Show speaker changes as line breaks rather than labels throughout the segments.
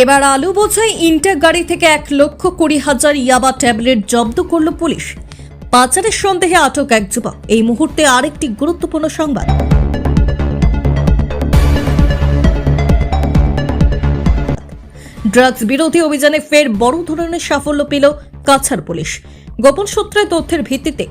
এবার আলু বোঝাই ইন্টার গাড়ি থেকে এক লক্ষ কুড়ি হাজার ইয়াবা ট্যাবলেট জব্দ করল পুলিশ। পাচারের সন্দেহে আটক এক যুবক। এই মুহূর্তে আরেকটি গুরুত্বপূর্ণ সংবাদ। ড্রাগস বিরোধী অভিযানে ফের বড় ধরনের সাফল্য পেল কাছাড় পুলিশ। গোপন সূত্রে তথ্যের ভিত্তিতে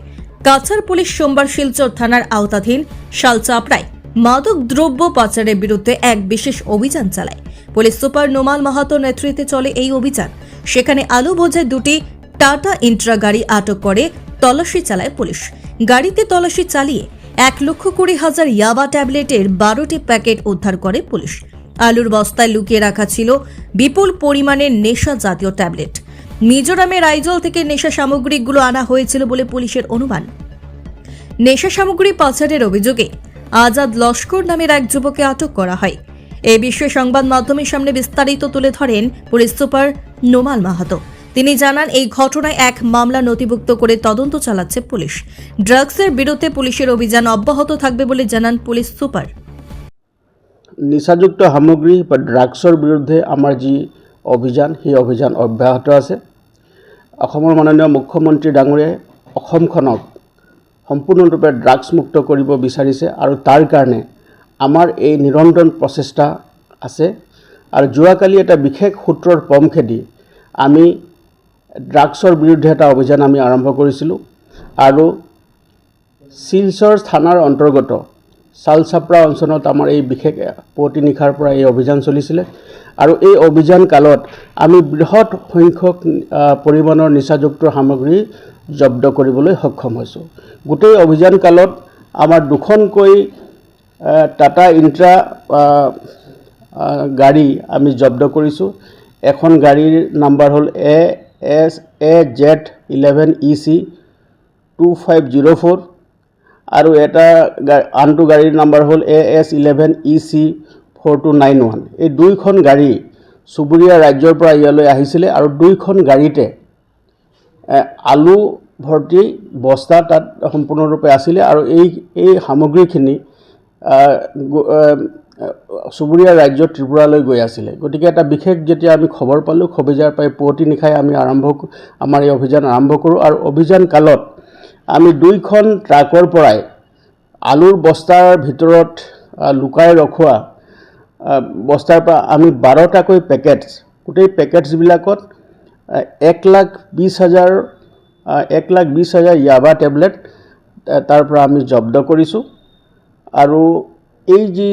কাছাড় পুলিশ সোমবার শিলচর থানার আওতাধীন শালচাপড়ায় মাদক দ্রব্য পাচারের বিরুদ্ধে এক বিশেষ অভিযান চালায়। পুলিশ সুপার নোমাল মাহাতো নেতৃত্বে চলে এই অভিযান। সেখানে আলু বোঝায় দুটি টাটা ইন্ট্রা গাড়ি আটক করে তল্লাশি চালায় পুলিশ। গাড়িতে তল্লাশি চালিয়ে এক লক্ষ কুড়ি হাজার ইয়াবা ট্যাবলেটের বারোটি প্যাকেট উদ্ধার করে পুলিশ। আলুর বস্তায় লুকিয়ে রাখা ছিল বিপুল পরিমাণের নেশা জাতীয় ট্যাবলেট। মিজোরামের আইজল থেকে নেশা সামগ্রীগুলো আনা হয়েছিল বলে পুলিশের অনুমান। নেশা সামগ্রী পাচারের অভিযোগে আজাদ লস্কর নামের এক যুবককে আটক করা হয়। এ বিষয়ে সংবাদ মাধ্যমের সামনে বিস্তারিত তুলে ধরেন পুলিশ সুপার নোমাল মাহাতো। তিনি জানান, এই ঘটনায় এক মামলা নথিভুক্ত করে তদন্ত চালাচ্ছে পুলিশ। ড্রাগসের বিরুদ্ধে পুলিশের অভিযান অব্যাহত থাকবে বলে জানান পুলিশ সুপার।
নিচাযুক্ত সামগ্ৰী বা ড্ৰাগছৰ বিৰুদ্ধে আমাৰ যি অভিযান, সেই অভিযান অব্যাহত আছে। অসমৰ মাননীয় মুখ্যমন্ত্ৰী ডাঙৰীয়াই অসমখনক সম্পূৰ্ণৰূপে ড্ৰাগছমুক্ত কৰিব বিচাৰিছে আৰু তাৰ কাৰণে আমাৰ এই নিৰন্তৰ প্ৰচেষ্টা আছে। আৰু যোৱাকালি এটা বিশেষ সূত্ৰৰ পম খেদি আমি ড্ৰাগছৰ বিৰুদ্ধে এটা অভিযান আমি আৰম্ভ কৰিছিলোঁ। আৰু শিলচৰ থানাৰ অন্তৰ্গত চালচাপৰা অঞ্চলত আমাৰ এই বিশেষ পুৱতি নিশাৰ পৰা এই অভিযান চলিছিলে। আৰু এই অভিযান কালত আমি বৃহৎ সংখ্যক পৰিমাণৰ নিচাযুক্ত সামগ্ৰী জব্দ কৰিবলৈ সক্ষম হৈছোঁ। গোটেই অভিযান কালত আমাৰ দুখনকৈ টাটা ইণ্ট্ৰা গাড়ী আমি জব্দ কৰিছোঁ। এখন গাড়ীৰ নাম্বাৰ হ'ল A, S, A, Z eleven E C two five zero' four আৰু এটা আনটো গাড়ীৰ নাম্বাৰ হ'ল A, S eleven E C four two nine one. এই দুইখন গাড়ী চুবুৰীয়া ৰাজ্যৰ পৰা ইয়ালৈ আহিছিলে আৰু দুইখন গাড়ীতে আলু ভৰ্তি বস্তা তাত সম্পূৰ্ণৰূপে আছিলে আৰু এই এই সামগ্ৰীখিনি চুবুৰীয়া ৰাজ্য ত্ৰিপুৰালৈ গৈ আছিলে। গতিকে এটা বিশেষ যেতিয়া আমি খবৰ পালোঁ, খবিজাৰ পাই পুৱতি নিশাই আমি আৰম্ভ আমাৰ এই অভিযান আৰম্ভ কৰোঁ। আৰু অভিযান কালত আমি দুইখন ট্ৰাকৰ পৰাই আলুৰ বস্তাৰ ভিতৰত লুকাই ৰখোৱা বস্তাৰ পৰা আমি বাৰটাকৈ পেকেটছ, গোটেই পেকেটছবিলাকত এক লাখ বিছ হাজাৰ এক লাখ বিছ হাজাৰ ইয়াবা টেবলেট তাৰ পৰা আমি জব্দ কৰিছোঁ আৰু এই যি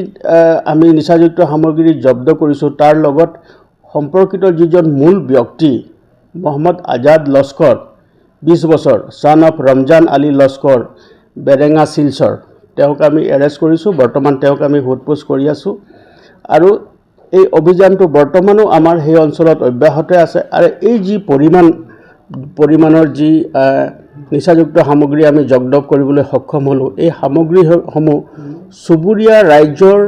আমি নিচাযুক্ত সামগ্ৰী জব্দ কৰিছোঁ তাৰ লগত সম্পৰ্কিত যিজন মূল ব্যক্তি, মহম্মদ আজাদ লস্কৰ বিছ বছৰ ছান অফ ৰমজান আলী লস্কৰ, বেৰেঙা শিলচৰ, তেওঁক আমি এৰেষ্ট কৰিছোঁ বৰ্তমান তেওঁক আমি সোধপোছ কৰি আছোঁ। আৰু এই অভিযানটো বৰ্তমানো আমাৰ সেই অঞ্চলত অব্যাহত আছে আৰু এই যি পৰিমাণ পৰিমাণৰ যি নিচাযুক্ত সামগ্ৰী আমি জব্দ কৰিবলৈ সক্ষম হ'লোঁ এই সামগ্ৰীসমূহ চুবুৰীয়া ৰাজ্যৰ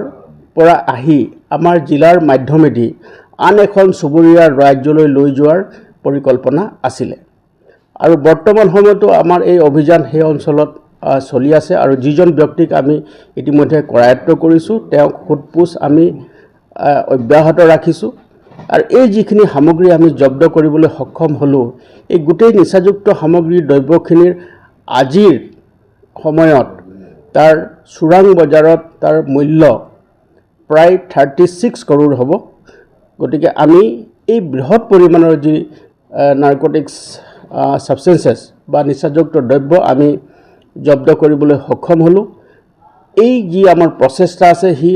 পৰা আহি আমাৰ জিলাৰ মাধ্যমেদি আন এখন চুবুৰীয়া ৰাজ্যলৈ লৈ যোৱাৰ পৰিকল্পনা আছিলে। আৰু বৰ্তমান সময়তো আমাৰ এই অভিযান সেই অঞ্চলত চলি আছে আৰু যিজন ব্যক্তিক আমি ইতিমধ্যে কৰায়ত্ব কৰিছোঁ তেওঁক সোধপোছ আমি আহ, অব্যাহত ৰাখিছোঁ। আৰু এই যিখিনি সামগ্ৰী আমি জব্দ কৰিবলৈ সক্ষম হ'লোঁ, এই গোটেই নিচাযুক্ত সামগ্ৰীৰ দ্ৰব্যখিনিৰ আজিৰ সময়ত তাৰ চোৰাং বজাৰত তাৰ মূল্য প্ৰায় থাৰ্টি ছিক্স কৰোৰ হ'ব। গতিকে আমি এই বৃহৎ পৰিমাণৰ যি নাৰ্কটিক্স ছাবষ্টেঞ্চেছ বা নিচাযুক্ত দ্ৰব্য আমি জব্দ কৰিবলৈ সক্ষম হ'লোঁ। এই যি আমাৰ প্ৰচেষ্টা আছে সি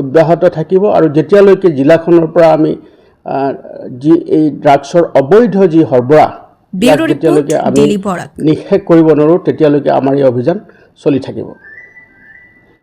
অব্যাহত থাকিব আৰু যেতিয়ালৈকে জিলাখনৰ পৰা আমি যি এই ড্ৰাগছৰ অবৈধ যি সৰবৰাহ যেতিয়ালৈকে আমি
নিঃশেষ
নিষেধ কৰিব নোৱাৰোঁ তেতিয়ালৈকে আমাৰ এই অভিযান চলি থাকিব।